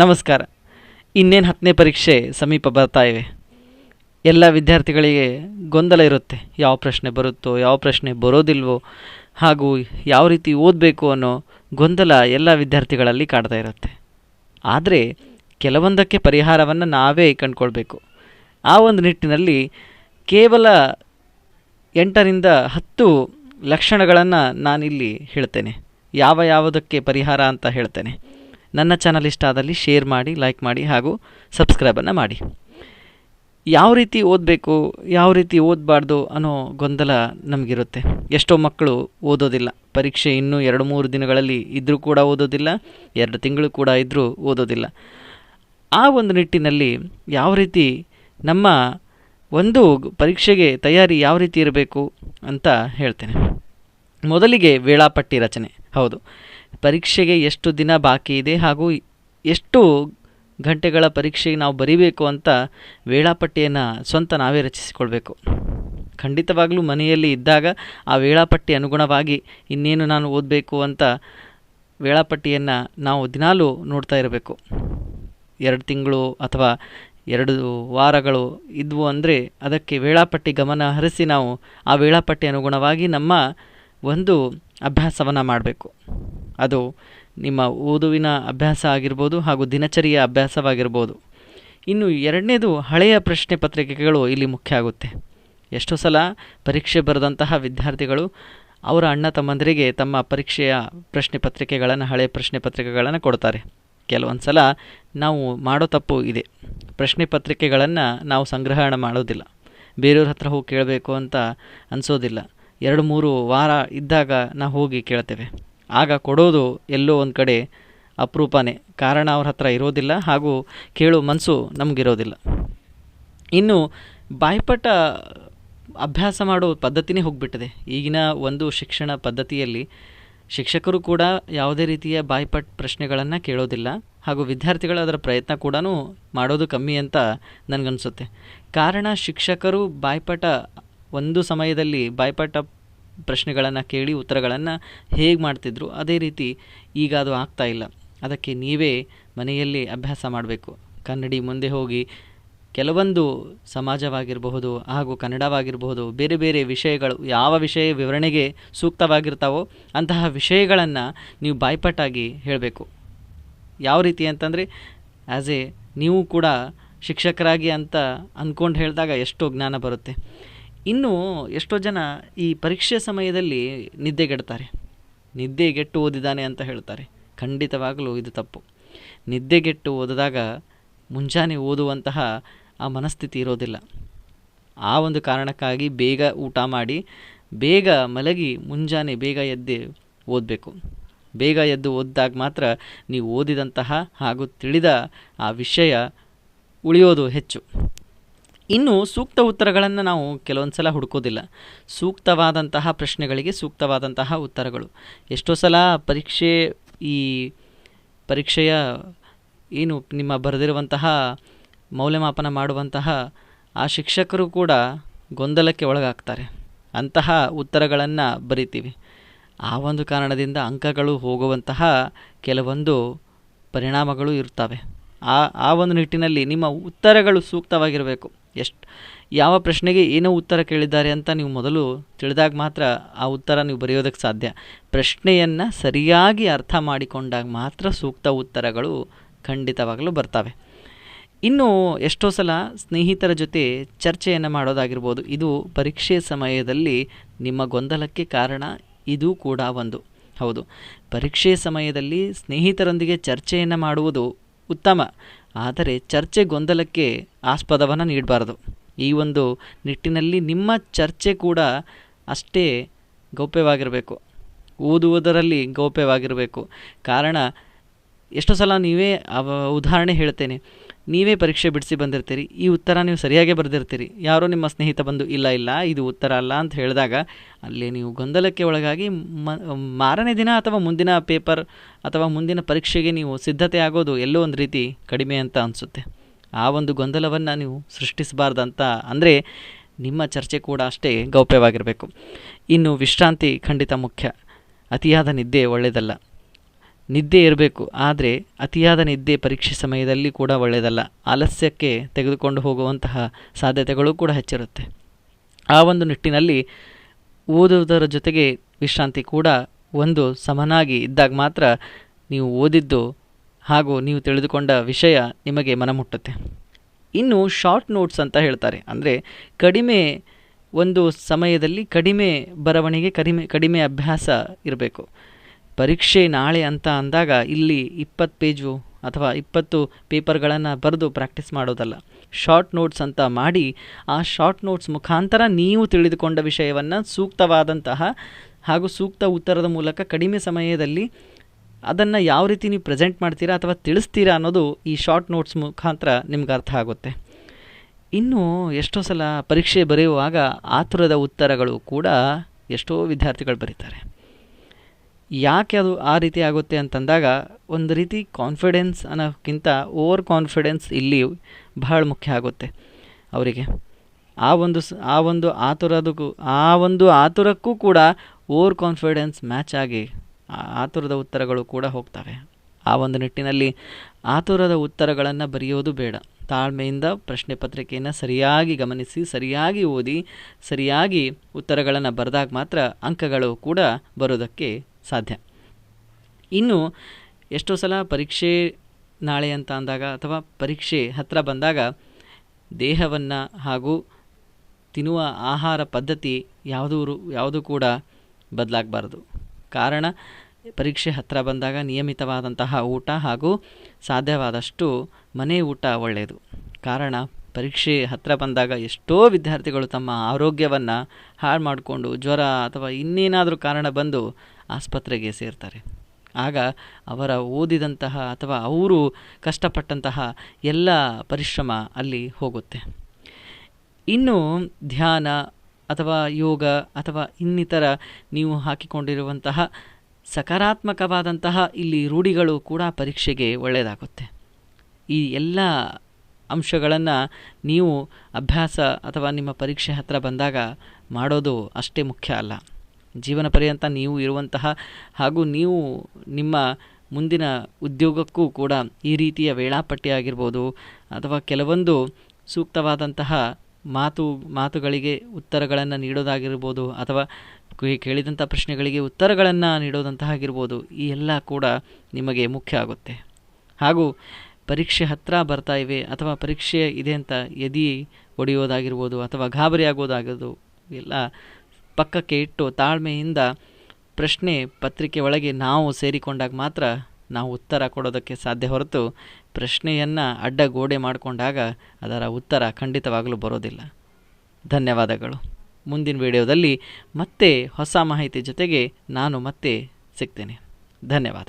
ನಮಸ್ಕಾರ. ಇನ್ನೇನು ಹತ್ತನೇ ಪರೀಕ್ಷೆ ಸಮೀಪ ಬರ್ತಾ ಇವೆ. ಎಲ್ಲ ವಿದ್ಯಾರ್ಥಿಗಳಿಗೆ ಗೊಂದಲ ಇರುತ್ತೆ. ಯಾವ ಪ್ರಶ್ನೆ ಬರುತ್ತೋ, ಯಾವ ಪ್ರಶ್ನೆ ಬರೋದಿಲ್ವೋ, ಹಾಗೂ ಯಾವ ರೀತಿ ಓದಬೇಕು ಅನ್ನೋ ಗೊಂದಲ ಎಲ್ಲ ವಿದ್ಯಾರ್ಥಿಗಳಲ್ಲಿ ಕಾಡ್ತಾ ಇರುತ್ತೆ. ಆದರೆ ಕೆಲವೊಂದಕ್ಕೆ ಪರಿಹಾರವನ್ನು ನಾವೇ ಕಂಡುಕೊಳ್ಬೇಕು. ಆ ಒಂದು ನಿಟ್ಟಿನಲ್ಲಿ ಕೇವಲ ಎಂಟರಿಂದ ಹತ್ತು ಲಕ್ಷಣಗಳನ್ನು ನಾನಿಲ್ಲಿ ಹೇಳ್ತೇನೆ. ಯಾವ ಯಾವುದಕ್ಕೆ ಪರಿಹಾರ ಅಂತ ಹೇಳ್ತೇನೆ. ನನ್ನ ಚಾನಲ್ ಇಷ್ಟ ಆದಲ್ಲಿ ಶೇರ್ ಮಾಡಿ ಲೈಕ್ ಮಾಡಿ ಹಾಗೂ ಸಬ್ಸ್ಕ್ರೈಬನ್ನು ಮಾಡಿ. ಯಾವ ರೀತಿ ಓದಬೇಕು, ಯಾವ ರೀತಿ ಓದಬಾರ್ದು ಅನ್ನೋ ಗೊಂದಲ ನಮಗಿರುತ್ತೆ. ಎಷ್ಟೋ ಮಕ್ಕಳು ಓದೋದಿಲ್ಲ. ಪರೀಕ್ಷೆ ಇನ್ನೂ ಎರಡು ಮೂರು ದಿನಗಳಲ್ಲಿ ಇದ್ದರೂ ಕೂಡ ಓದೋದಿಲ್ಲ, ಎರಡು ತಿಂಗಳು ಕೂಡ ಇದ್ದರೂ ಓದೋದಿಲ್ಲ. ಆ ಒಂದು ನಿಟ್ಟಿನಲ್ಲಿ ಯಾವ ರೀತಿ ನಮ್ಮ ಒಂದು ಪರೀಕ್ಷೆಗೆ ತಯಾರಿ ಯಾವ ರೀತಿ ಇರಬೇಕು ಅಂತ ಹೇಳ್ತೇನೆ. ಮೊದಲಿಗೆ ವೇಳಾಪಟ್ಟಿ ರಚನೆ. ಹೌದು. ಪರೀಕ್ಷೆಗೆ ಎಷ್ಟು ದಿನ ಬಾಕಿ ಇದೆ ಹಾಗೂ ಎಷ್ಟು ಗಂಟೆಗಳ ಪರೀಕ್ಷೆಗೆ ನಾವು ಬರೀಬೇಕು ಅಂತ ವೇಳಾಪಟ್ಟಿಯನ್ನು ಸ್ವಂತ ನಾವೇ ರಚಿಸಿಕೊಳ್ಬೇಕು. ಖಂಡಿತವಾಗಲೂ ಮನೆಯಲ್ಲಿ ಇದ್ದಾಗ ಆ ವೇಳಾಪಟ್ಟಿ ಅನುಗುಣವಾಗಿ ಇನ್ನೇನು ನಾನು ಓದಬೇಕು ಅಂತ ವೇಳಾಪಟ್ಟಿಯನ್ನು ನಾವು ದಿನಾಲೂ ನೋಡ್ತಾ ಇರಬೇಕು. ಎರಡು ತಿಂಗಳು ಅಥವಾ ಎರಡು ವಾರಗಳು ಇದ್ವು ಅಂದರೆ ಅದಕ್ಕೆ ವೇಳಾಪಟ್ಟಿ ಗಮನ ಹರಿಸಿ ನಾವು ಆ ವೇಳಾಪಟ್ಟಿ ಅನುಗುಣವಾಗಿ ನಮ್ಮ ಒಂದು ಅಭ್ಯಾಸವನ್ನು ಮಾಡಬೇಕು. ಅದು ನಿಮ್ಮ ಓದುವಿನ ಅಭ್ಯಾಸ ಆಗಿರ್ಬೋದು ಹಾಗೂ ದಿನಚರಿಯ ಅಭ್ಯಾಸವಾಗಿರ್ಬೋದು. ಇನ್ನು ಎರಡನೇದು ಹಳೆಯ ಪ್ರಶ್ನೆ ಪತ್ರಿಕೆಗಳು ಇಲ್ಲಿ ಮುಖ್ಯ ಆಗುತ್ತೆ. ಎಷ್ಟೋ ಸಲ ಪರೀಕ್ಷೆ ಬರೆದಂತಹ ವಿದ್ಯಾರ್ಥಿಗಳು ಅವರ ಅಣ್ಣ ತಮ್ಮಂದರಿಗೆ ತಮ್ಮ ಪರೀಕ್ಷೆಯ ಪ್ರಶ್ನೆ ಪತ್ರಿಕೆಗಳನ್ನು ಹಳೆಯ ಪ್ರಶ್ನೆ ಪತ್ರಿಕೆಗಳನ್ನು ಕೊಡ್ತಾರೆ. ಕೆಲವೊಂದು ಸಲ ನಾವು ಮಾಡೋ ತಪ್ಪು ಇದೆ. ಪ್ರಶ್ನೆ ಪತ್ರಿಕೆಗಳನ್ನು ನಾವು ಸಂಗ್ರಹಣ ಮಾಡೋದಿಲ್ಲ. ಬೇರೆಯವ್ರ ಹತ್ರ ಹೋಗಿ ಕೇಳಬೇಕು ಅಂತ ಅನಿಸೋದಿಲ್ಲ. ಎರಡು, ಮೂರು ವಾರ ಇದ್ದಾಗ ನಾವು ಹೋಗಿ ಕೇಳ್ತೇವೆ. ಆಗ ಕೊಡೋದು ಎಲ್ಲೋ ಒಂದು ಕಡೆ ಅಪರೂಪನೇ. ಕಾರಣ ಅವ್ರ ಹತ್ರ ಇರೋದಿಲ್ಲ ಹಾಗೂ ಕೇಳೋ ಮನಸ್ಸು ನಮಗಿರೋದಿಲ್ಲ. ಇನ್ನು ಬಾಯ್ಪಟ ಅಭ್ಯಾಸ ಮಾಡೋ ಪದ್ಧತಿನೇ ಹೋಗಿಬಿಟ್ಟಿದೆ. ಈಗಿನ ಒಂದು ಶಿಕ್ಷಣ ಪದ್ಧತಿಯಲ್ಲಿ ಶಿಕ್ಷಕರು ಕೂಡ ಯಾವುದೇ ರೀತಿಯ ಬಾಯ್ಪಟ್ ಪ್ರಶ್ನೆಗಳನ್ನು ಕೇಳೋದಿಲ್ಲ ಹಾಗೂ ವಿದ್ಯಾರ್ಥಿಗಳು ಅದರ ಪ್ರಯತ್ನ ಕೂಡ ಮಾಡೋದು ಕಮ್ಮಿ ಅಂತ ನನಗನ್ಸುತ್ತೆ. ಕಾರಣ ಶಿಕ್ಷಕರು ಬಾಯ್ಪಟ ಒಂದು ಸಮಯದಲ್ಲಿ ಬಾಯ್ಪಾಠ ಪ್ರಶ್ನೆಗಳನ್ನು ಕೇಳಿ ಉತ್ತರಗಳನ್ನು ಹೇಗೆ ಮಾಡ್ತಿದ್ರು, ಅದೇ ರೀತಿ ಈಗ ಅದು ಆಗ್ತಾ ಇಲ್ಲ. ಅದಕ್ಕೆ ನೀವೇ ಮನೆಯಲ್ಲಿ ಅಭ್ಯಾಸ ಮಾಡಬೇಕು. ಕನ್ನಡಿ ಮುಂದೆ ಹೋಗಿ ಕೆಲವೊಂದು ಸಮಾಜವಾಗಿರಬಹುದು ಹಾಗೂ ಕನ್ನಡವಾಗಿರಬಹುದು, ಬೇರೆ ಬೇರೆ ವಿಷಯಗಳು ಯಾವ ವಿಷಯ ವಿವರಣೆಗೆ ಸೂಕ್ತವಾಗಿರ್ತಾವೋ ಅಂತಹ ವಿಷಯಗಳನ್ನು ನೀವು ಬಾಯ್ಪಟ್ಟಾಗಿ ಹೇಳಬೇಕು. ಯಾವ ರೀತಿ ಅಂತಂದರೆ ಆ್ಯಸ್ ಎ ನೀವು ಕೂಡ ಶಿಕ್ಷಕರಾಗಿ ಅಂತ ಅಂದ್ಕೊಂಡು ಹೇಳಿದಾಗ ಎಷ್ಟೋ ಜ್ಞಾನ ಬರುತ್ತೆ. ಇನ್ನು ಎಷ್ಟೋ ಜನ ಈ ಪರೀಕ್ಷೆ ಸಮಯದಲ್ಲಿ ನಿದ್ದೆಗೆಡ್ತಾರೆ ನಿದ್ದೆಗೆಟ್ಟು ಓದಿದ್ದಾನೆ ಅಂತ ಹೇಳ್ತಾರೆ. ಖಂಡಿತವಾಗಲೂ ಇದು ತಪ್ಪು. ನಿದ್ದೆಗೆಟ್ಟು ಓದಿದಾಗ ಮುಂಜಾನೆ ಓದುವಂತಹ ಆ ಮನಸ್ಥಿತಿ ಇರೋದಿಲ್ಲ. ಆ ಒಂದು ಕಾರಣಕ್ಕಾಗಿ ಬೇಗ ಊಟ ಮಾಡಿ, ಬೇಗ ಮಲಗಿ ಮುಂಜಾನೆ ಬೇಗ ಎದ್ದು ಓದಬೇಕು. ಬೇಗ ಎದ್ದು ಓದಿದಾಗ ಮಾತ್ರ ನೀವು ಓದಿದಂತಹ ಹಾಗೂ ತಿಳಿದ ಆ ವಿಷಯ ಉಳಿಯೋದು ಹೆಚ್ಚು. ಇನ್ನು ಸೂಕ್ತ ಉತ್ತರಗಳನ್ನು ನಾವು ಕೆಲವೊಂದು ಸಲ ಹುಡುಕೋದಿಲ್ಲ. ಸೂಕ್ತವಾದಂತಹ ಪ್ರಶ್ನೆಗಳಿಗೆ ಸೂಕ್ತವಾದಂತಹ ಉತ್ತರಗಳು. ಎಷ್ಟೋ ಸಲ ಪರೀಕ್ಷೆ ಈ ಪರೀಕ್ಷೆಯ ಏನು ನಿಮ್ಮ ಬರೆದಿರುವಂತಹ ಮೌಲ್ಯಮಾಪನ ಮಾಡುವಂತಹ ಆ ಶಿಕ್ಷಕರು ಕೂಡ ಗೊಂದಲಕ್ಕೆ ಒಳಗಾಗ್ತಾರೆ. ಅಂತಹ ಉತ್ತರಗಳನ್ನು ಬರಿತೀವಿ. ಆ ಒಂದು ಕಾರಣದಿಂದ ಅಂಕಗಳು ಹೋಗುವಂತಹ ಕೆಲವೊಂದು ಪರಿಣಾಮಗಳು ಇರ್ತವೆ. ಆ ಆ ಒಂದು ನಿಟ್ಟಿನಲ್ಲಿ ನಿಮ್ಮ ಉತ್ತರಗಳು ಸೂಕ್ತವಾಗಿರಬೇಕು. ಎಷ್ಟು ಯಾವ ಪ್ರಶ್ನೆಗೆ ಏನೋ ಉತ್ತರ ಕೇಳಿದ್ದಾರೆ ಅಂತ ನೀವು ಮೊದಲು ತಿಳಿದಾಗ ಮಾತ್ರ ಆ ಉತ್ತರ ನೀವು ಬರೆಯೋದಕ್ಕೆ ಸಾಧ್ಯ. ಪ್ರಶ್ನೆಯನ್ನು ಸರಿಯಾಗಿ ಅರ್ಥ ಮಾಡಿಕೊಂಡಾಗ ಮಾತ್ರ ಸೂಕ್ತ ಉತ್ತರಗಳು ಖಂಡಿತವಾಗಲೂ ಬರ್ತವೆ. ಇನ್ನು ಎಷ್ಟೋ ಸಲ ಸ್ನೇಹಿತರ ಜೊತೆ ಚರ್ಚೆಯನ್ನು ಮಾಡೋದಾಗಿರ್ಬೋದು, ಇದು ಪರೀಕ್ಷೆ ಸಮಯದಲ್ಲಿ ನಿಮ್ಮ ಗೊಂದಲಕ್ಕೆ ಕಾರಣ ಇದು ಕೂಡ ಒಂದು. ಹೌದು, ಪರೀಕ್ಷೆ ಸಮಯದಲ್ಲಿ ಸ್ನೇಹಿತರೊಂದಿಗೆ ಚರ್ಚೆಯನ್ನು ಮಾಡುವುದು ಉತ್ತಮ. ಆದರೆ ಚರ್ಚೆ ಗೊಂದಲಕ್ಕೆ ಆಸ್ಪದವನ್ನು ನೀಡಬಾರದು. ಈ ಒಂದು ನಿಟ್ಟಿನಲ್ಲಿ ನಿಮ್ಮ ಚರ್ಚೆ ಕೂಡ ಅಷ್ಟೇ ಗೌಪ್ಯವಾಗಿರಬೇಕು. ಓದುವುದರಲ್ಲಿ ಗೌಪ್ಯವಾಗಿರಬೇಕು. ಕಾರಣ, ಎಷ್ಟೋ ಸಲ ನೀವೇ ಉದಾಹರಣೆ ಹೇಳ್ತೇನೆ. ನೀವೇ ಪರೀಕ್ಷೆ ಬಿಡಿಸಿ ಬಂದಿರ್ತೀರಿ. ಈ ಉತ್ತರ ನೀವು ಸರಿಯಾಗೇ ಬರೆದಿರ್ತೀರಿ. ಯಾರೋ ನಿಮ್ಮ ಸ್ನೇಹಿತ ಬಂದು, ಇಲ್ಲ ಇಲ್ಲ, ಇದು ಉತ್ತರ ಅಲ್ಲ ಅಂತ ಹೇಳಿದಾಗ ಅಲ್ಲಿ ನೀವು ಗೊಂದಲಕ್ಕೆ ಒಳಗಾಗಿ ಮಾರನೇ ದಿನ ಅಥವಾ ಮುಂದಿನ ಪೇಪರ್ ಅಥವಾ ಮುಂದಿನ ಪರೀಕ್ಷೆಗೆ ನೀವು ಸಿದ್ಧತೆ ಆಗೋದು ಎಲ್ಲೋ ಒಂದು ರೀತಿ ಕಡಿಮೆ ಅಂತ ಅನಿಸುತ್ತೆ. ಆ ಒಂದು ಗೊಂದಲವನ್ನು ನೀವು ಸೃಷ್ಟಿಸಬಾರ್ದಂತ ಅಂದರೆ ನಿಮ್ಮ ಚರ್ಚೆ ಕೂಡ ಅಷ್ಟೇ ಗೌಪ್ಯವಾಗಿರಬೇಕು. ಇನ್ನು ವಿಶ್ರಾಂತಿ ಖಂಡಿತ ಮುಖ್ಯ. ಅತಿಯಾದ ನಿದ್ದೆ ಒಳ್ಳೆಯದಲ್ಲ. ನಿದ್ದೆ ಇರಬೇಕು, ಆದರೆ ಅತಿಯಾದ ನಿದ್ದೆ ಪರೀಕ್ಷೆ ಸಮಯದಲ್ಲಿ ಕೂಡ ಒಳ್ಳೆಯದಲ್ಲ. ಆಲಸ್ಯಕ್ಕೆ ತೆಗೆದುಕೊಂಡು ಹೋಗುವಂತಹ ಸಾಧ್ಯತೆಗಳು ಕೂಡ ಹೆಚ್ಚಿರುತ್ತೆ. ಆ ಒಂದು ನಿಟ್ಟಿನಲ್ಲಿ ಓದುವುದರ ಜೊತೆಗೆ ವಿಶ್ರಾಂತಿ ಕೂಡ ಒಂದು ಸಮನಾಗಿ ಇದ್ದಾಗ ಮಾತ್ರ ನೀವು ಓದಿದ್ದು ಹಾಗೂ ನೀವು ತಿಳಿದುಕೊಂಡ ವಿಷಯ ನಿಮಗೆ ಮನಮುಟ್ಟುತ್ತೆ. ಇನ್ನು ಶಾರ್ಟ್ ನೋಟ್ಸ್ ಅಂತ ಹೇಳ್ತಾರೆ. ಅಂದರೆ ಕಡಿಮೆ ಒಂದು ಸಮಯದಲ್ಲಿ ಕಡಿಮೆ ಬರವಣಿಗೆ, ಕಡಿಮೆ ಕಡಿಮೆ ಅಭ್ಯಾಸ ಇರಬೇಕು. ಪರೀಕ್ಷೆ ನಾಳೆ ಅಂತ ಅಂದಾಗ ಇಲ್ಲಿ ಇಪ್ಪತ್ತು ಪೇಜು ಅಥವಾ ಇಪ್ಪತ್ತು ಪೇಪರ್ಗಳನ್ನು ಬರೆದು ಪ್ರಾಕ್ಟೀಸ್ ಮಾಡೋದಲ್ಲ. ಶಾರ್ಟ್ ನೋಟ್ಸ್ ಅಂತ ಮಾಡಿ ಆ ಶಾರ್ಟ್ ನೋಟ್ಸ್ ಮುಖಾಂತರ ನೀವು ತಿಳಿದುಕೊಂಡ ವಿಷಯವನ್ನು ಸೂಕ್ತವಾದಂತಹ ಹಾಗೂ ಸೂಕ್ತ ಉತ್ತರದ ಮೂಲಕ ಕಡಿಮೆ ಸಮಯದಲ್ಲಿ ಅದನ್ನು ಯಾವ ರೀತಿ ನೀವು ಪ್ರೆಸೆಂಟ್ ಮಾಡ್ತೀರಾ ಅಥವಾ ತಿಳಿಸ್ತೀರಾ ಅನ್ನೋದು ಈ ಶಾರ್ಟ್ ನೋಟ್ಸ್ ಮುಖಾಂತರ ನಿಮ್ಗೆ ಅರ್ಥ ಆಗುತ್ತೆ. ಇನ್ನು ಎಷ್ಟೋ ಸಲ ಪರೀಕ್ಷೆ ಬರೆಯುವಾಗ ಆತುರದ ಉತ್ತರಗಳು ಕೂಡ ಎಷ್ಟೋ ವಿದ್ಯಾರ್ಥಿಗಳು ಬರೀತಾರೆ. ಯಾಕೆ ಅದು ಆ ರೀತಿ ಆಗುತ್ತೆ ಅಂತಂದಾಗ ಒಂದು ರೀತಿ ಕಾನ್ಫಿಡೆನ್ಸ್ ಅನ್ನೋಕ್ಕಿಂತ ಓವರ್ ಕಾನ್ಫಿಡೆನ್ಸ್ ಇಲ್ಲಿ ಬಹಳ ಮುಖ್ಯ ಆಗುತ್ತೆ ಅವರಿಗೆ. ಆ ಒಂದು ಆ ಒಂದು ಆತುರದಕ್ಕೂ, ಆ ಒಂದು ಆತುರಕ್ಕೂ ಕೂಡ ಓವರ್ ಕಾನ್ಫಿಡೆನ್ಸ್ ಮ್ಯಾಚ್ ಆಗಿ ಆತುರದ ಉತ್ತರಗಳು ಕೂಡ ಹೋಗ್ತವೆ. ಆ ಒಂದು ನಿಟ್ಟಿನಲ್ಲಿ ಆತುರದ ಉತ್ತರಗಳನ್ನು ಬರೆಯೋದು ಬೇಡ. ತಾಳ್ಮೆಯಿಂದ ಪ್ರಶ್ನೆ ಪತ್ರಿಕೆಯನ್ನು ಸರಿಯಾಗಿ ಗಮನಿಸಿ, ಸರಿಯಾಗಿ ಓದಿ, ಸರಿಯಾಗಿ ಉತ್ತರಗಳನ್ನು ಬರೆದಾಗ ಮಾತ್ರ ಅಂಕಗಳು ಕೂಡ ಬರೋದಕ್ಕೆ ಸಾಧ್ಯ. ಇನ್ನು ಎಷ್ಟೋ ಸಲ ಪರೀಕ್ಷೆ ನಾಳೆ ಅಂತ ಅಂದಾಗ ಅಥವಾ ಪರೀಕ್ಷೆ ಹತ್ತಿರ ಬಂದಾಗ ದೇಹವನ್ನು ಹಾಗೂ ತಿನ್ನುವ ಆಹಾರ ಪದ್ಧತಿ ಯಾವುದೂ ಯಾವುದೂ ಕೂಡ ಬದಲಾಗಬಾರ್ದು. ಕಾರಣ ಪರೀಕ್ಷೆ ಹತ್ತಿರ ಬಂದಾಗ ನಿಯಮಿತವಾದಂತಹ ಊಟ ಹಾಗೂ ಸಾಧ್ಯವಾದಷ್ಟು ಮನೆ ಊಟ ಒಳ್ಳೆಯದು. ಕಾರಣ ಪರೀಕ್ಷೆ ಹತ್ತಿರ ಬಂದಾಗ ಎಷ್ಟೋ ವಿದ್ಯಾರ್ಥಿಗಳು ತಮ್ಮ ಆರೋಗ್ಯವನ್ನು ಹಾಳು ಮಾಡಿಕೊಂಡು ಜ್ವರ ಅಥವಾ ಇನ್ನೇನಾದರೂ ಕಾರಣ ಬಂದು ಆಸ್ಪತ್ರೆಗೆ ಸೇರ್ತಾರೆ. ಆಗ ಅವರ ಓದಿದಂತಹ ಅಥವಾ ಅವರು ಕಷ್ಟಪಟ್ಟಂತಹ ಎಲ್ಲ ಪರಿಶ್ರಮ ಅಲ್ಲಿ ಹೋಗುತ್ತೆ. ಇನ್ನು ಧ್ಯಾನ ಅಥವಾ ಯೋಗ ಅಥವಾ ಇನ್ನಿತರ ನೀವು ಹಾಕಿಕೊಂಡಿರುವಂತಹ ಸಕಾರಾತ್ಮಕವಾದಂತಹ ಇಲ್ಲಿ ರೂಢಿಗಳು ಕೂಡ ಪರೀಕ್ಷೆಗೆ ಒಳ್ಳೆಯದಾಗುತ್ತೆ. ಈ ಎಲ್ಲ ಅಂಶಗಳನ್ನು ನೀವು ಅಭ್ಯಾಸ ಅಥವಾ ನಿಮ್ಮ ಪರೀಕ್ಷೆ ಹತ್ತಿರ ಬಂದಾಗ ಮಾಡೋದು ಅಷ್ಟೇ ಮುಖ್ಯ ಅಲ್ಲ. ಜೀವನ ಪರ್ಯಂತ ನೀವು ಇರುವಂತಹ ಹಾಗೂ ನೀವು ನಿಮ್ಮ ಮುಂದಿನ ಉದ್ಯೋಗಕ್ಕೂ ಕೂಡ ಈ ರೀತಿಯ ವೇಳಾಪಟ್ಟಿ ಆಗಿರ್ಬೋದು ಅಥವಾ ಕೆಲವೊಂದು ಸೂಕ್ತವಾದಂತಹ ಮಾತು, ಮಾತುಗಳಿಗೆ ಉತ್ತರಗಳನ್ನು ನೀಡೋದಾಗಿರ್ಬೋದು ಅಥವಾ ಕೇಳಿದಂಥ ಪ್ರಶ್ನೆಗಳಿಗೆ ಉತ್ತರಗಳನ್ನು ನೀಡೋದಂತಹ ಆಗಿರ್ಬೋದು ಈ ಎಲ್ಲ ಕೂಡ ನಿಮಗೆ ಮುಖ್ಯ ಆಗುತ್ತೆ. ಹಾಗೂ ಪರೀಕ್ಷೆ ಹತ್ತಿರ ಬರ್ತಾ ಇವೆ ಅಥವಾ ಪರೀಕ್ಷೆ ಇದೆ ಅಂತ ಎದಿ ಒಡೆಯೋದಾಗಿರ್ಬೋದು ಅಥವಾ ಗಾಬರಿ ಆಗೋದಾಗೋದು ಎಲ್ಲ ಪಕ್ಕಕ್ಕೆ ಇಟ್ಟು ತಾಳ್ಮೆಯಿಂದ ಪ್ರಶ್ನೆ ಪತ್ರಿಕೆ ಒಳಗೆ ನಾವು ಸೇರಿಕೊಂಡಾಗ ಮಾತ್ರ ನಾವು ಉತ್ತರ ಕೊಡೋದಕ್ಕೆ ಸಾಧ್ಯ ಹೊರತು ಪ್ರಶ್ನೆಯನ್ನು ಅಡ್ಡಗೋಡೆ ಮಾಡಿಕೊಂಡಾಗ ಅದರ ಉತ್ತರ ಖಂಡಿತವಾಗಲೂ ಬರೋದಿಲ್ಲ. ಧನ್ಯವಾದಗಳು. ಮುಂದಿನ ವಿಡಿಯೋದಲ್ಲಿ ಮತ್ತೆ ಹೊಸ ಮಾಹಿತಿ ಜೊತೆಗೆ ನಾನು ಮತ್ತೆ ಸಿಗ್ತೇನೆ. ಧನ್ಯವಾದ.